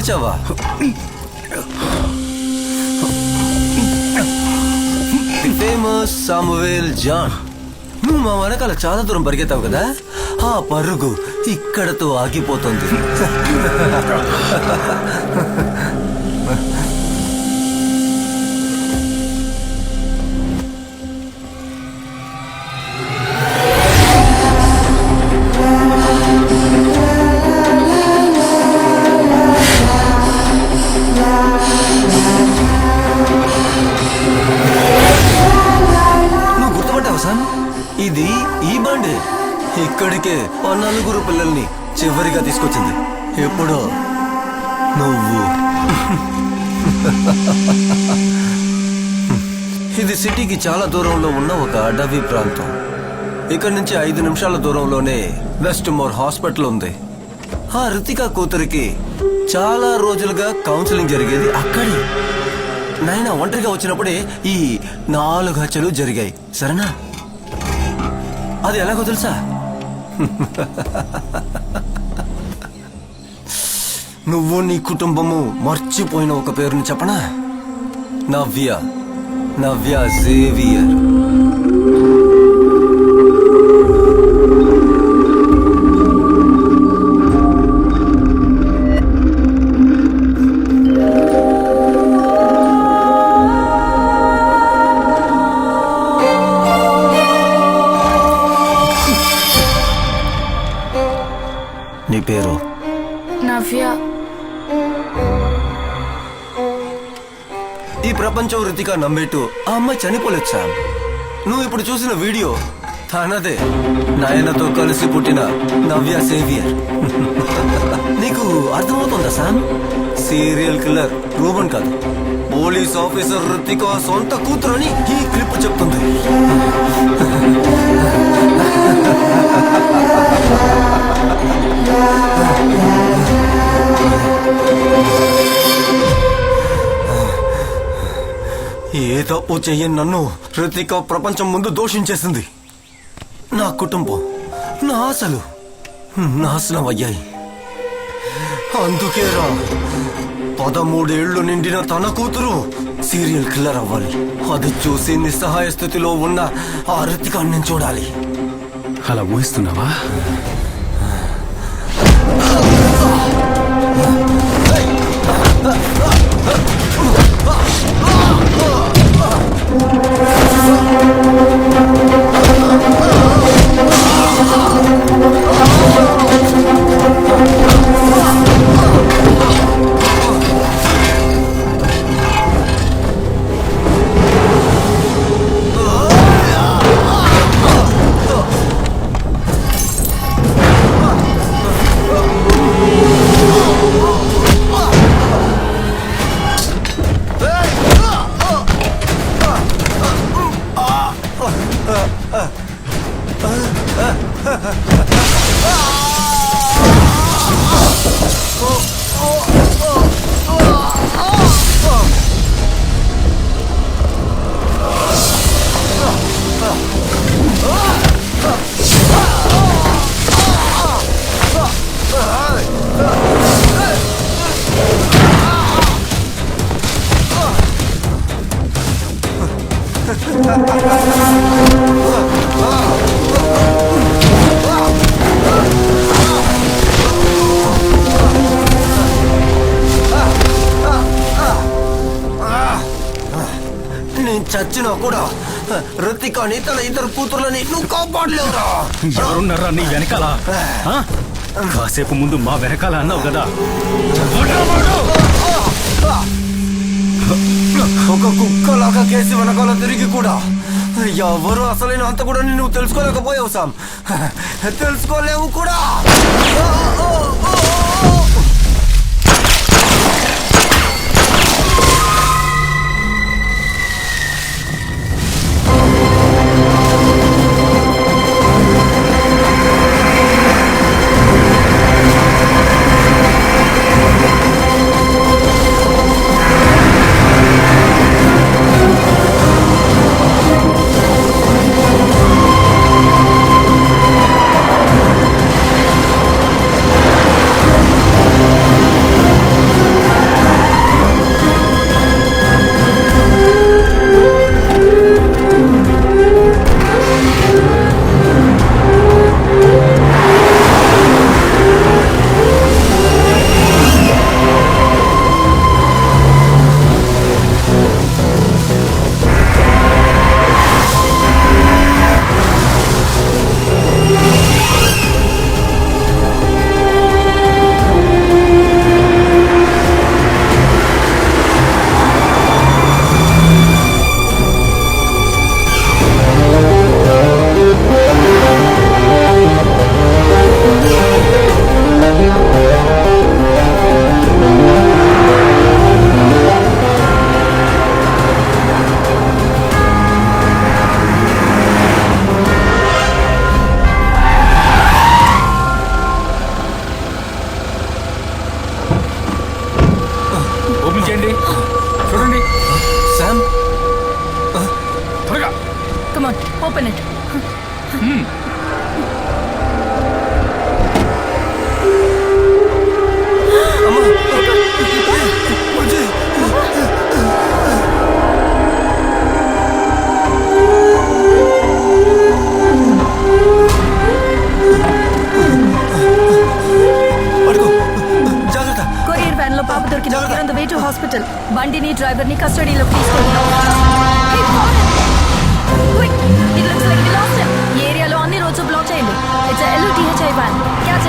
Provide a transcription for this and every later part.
ఆ? లేచావా famous Samuel John నువ్వు మా వెనకాల చాలా దూరం పరిగెత్తావు కదా? ఆ పరుగు ఇక్కడతో ఆగిపోతుంది. ఇది సిటీకి చాలా దూరంలో ఉన్న ఒక అడవి ప్రాంతం. ఇక్కడ నుంచి ఐదు నిమిషాల దూరంలోనే వెస్ట్ మోర్ హాస్పిటల్ ఉంది. ఆ రితికా కూతురికి చాలా రోజులుగా కౌన్సిలింగ్ జరిగేది అక్కడే. నాయన ఒంటరిగా వచ్చినప్పుడే ఈ నాలుగు హత్యలు జరిగాయి. సరేనా? అది ఎలాగో తెలుసా? నువ్వు నీ కుటుంబము మర్చిపోయిన ఒక పేరుని చెప్పనా? నవ్య. నవ్య జేవియర్. ప్రపంచం నమ్మేట్టు ఆ అమ్మాయి చనిపోలేదు సామ్ నువ్వు ఇప్పుడు చూసిన వీడియో తనదే. నాయనతో కలిసి పుట్టిన నవ్య సేవియర్. నీకు అర్థమవుతుందా సామ్? సీరియల్ కిల్లర్ రూబన్ కాదు. పోలీస్ ఆఫీసర్ రుతిక సొంత కూతురు అని ఈ క్లిప్ చెప్తుంది. ఏ తప్పు చెయ్యని నన్ను రితిక ప్రపంచం ముందు దోషించేసింది. నా కుటుంబం నా ఆశలు నాశనం అయ్యాయి. అందుకే రా పదమూడేళ్ళు నిండిన తన కూతురు సీరియల్ కిల్లర్ అవ్వాలి. అది చూసి నిస్సహాయ స్థితిలో ఉన్న ఆ రితికాన్ని నేను చూడాలి. అలా ఊహిస్తున్నావా? Oh, my God. నేను రితికాని తన ఇద్దరు కూతుర్లని నువ్వు కాపాడలేవురా. ఎవరున్నారా నీ వెనకాల? ఆ? కాసేపు ముందు మా వెనకాల అన్నావు కదా. ఒక కుక్కలాగా కేసి వెనకాల తిరిగి కూడా. ఎవరు అసలైన అంత కూడా నువ్వు తెలుసుకోలేకపోయావు సామ్. తెలుసుకోలేవు కూడా. We lost him. ఈ ఏరియాలో అన్ని రోడ్స్ బ్లాక్ చేయండి. ఇట్స్ ఎల్ఓటిహెచ్ఐ వ్యాన్ క్యాచ్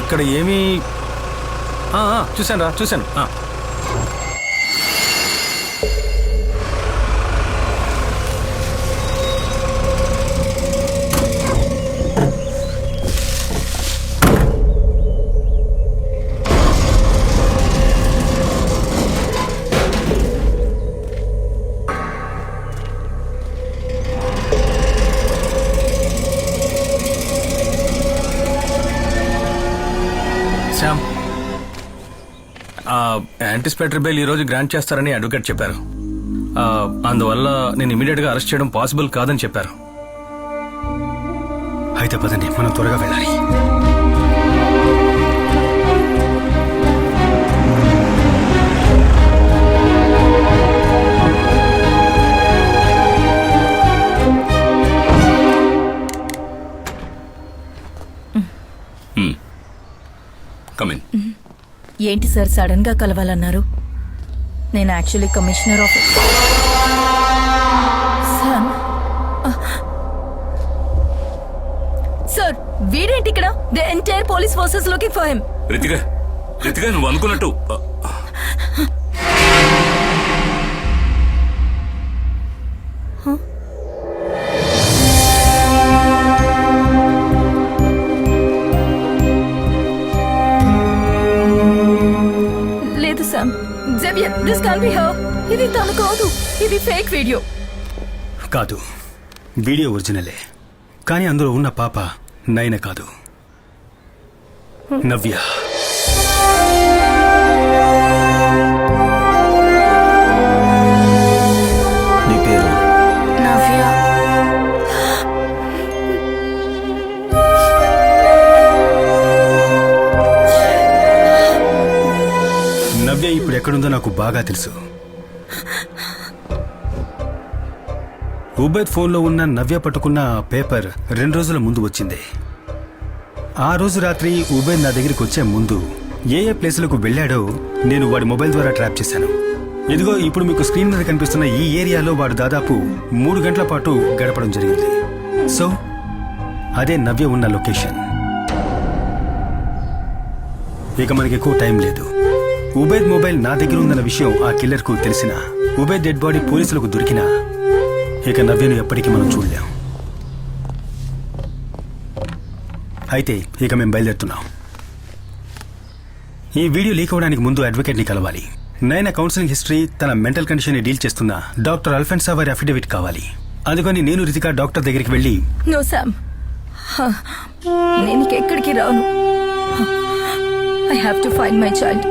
ఇక్కడ ఏమీ చూశాను రా చూశాను. యాంటిసిపేటరీ బెయిల్ ఈ రోజు గ్రాంట్ చేస్తారని అడ్వకేట్ చెప్పారు. అందువల్ల నేను ఇమీడియట్గా అరెస్ట్ చేయడం పాసిబుల్ కాదని చెప్పారు. అయితే పదండి మనం త్వరగా వెళ్ళాలి. ఏంటి సార్ సడన్గా కలవాలన్నారు? నేను actually commissioner of sir sir వీడేంటి ఇక్కడ? The entire police forces looking for him Ritika Ritika నువ్వు అనుకున్నట్టు కాదు. వీడియో ఒరిజినలే. కానీ అందులో ఉన్న పాప నయన కాదు. నవ్య. నీ పేరు? నవ్య. నవ్య ఇప్పుడు ఎక్కడుందో నాకు బాగా తెలుసు. ఉబేద్ ఫోన్లో ఉన్న నవ్య పట్టుకున్న పేపర్ రెండు రోజుల ముందు వచ్చింది. ఆ రోజు రాత్రి ఉబేద్ నా దగ్గరికి వచ్చే ముందు ఏ ఏ ప్లేసులకు వెళ్ళాడో నేను వాడి మొబైల్ ద్వారా ట్రాప్ చేశాను. ఇదిగో ఇప్పుడు మీకు స్క్రీన్ మీద కనిపిస్తున్న ఈ ఏరియాలో వాడు దాదాపు మూడు గంటల పాటు గడపడం జరిగింది. సో అదే నవ్య ఉన్న లొకేషన్. ఇక మనకి ఎక్కువ టైం లేదు. ఉబేద్ మొబైల్ నా దగ్గర ఉందన్న విషయం ఆ కిల్లర్కు తెలిసిన. ఉబేద్ డెడ్ బాడీ పోలీసులకు దొరికినా ఇక నవ్యను ఎప్పటికీ మనం చూడలేం. అయితే ఇక మేము బయలుదేరుతున్నాం. ఈ వీడియో లీక్ అవడానికి ముందు అడ్వకేట్ని కలవాలి. నైనా కౌన్సిలింగ్ హిస్టరీ తన మెంటల్ కండిషన్ని డీల్ చేస్తున్న డాక్టర్ అల్ఫెన్సా వారి అఫిడవిట్ కావాలి. అందుకని నేను రితికా డాక్టర్ దగ్గరికి వెళ్ళి నో నేను ఎక్కడికి రాను. I have to find my child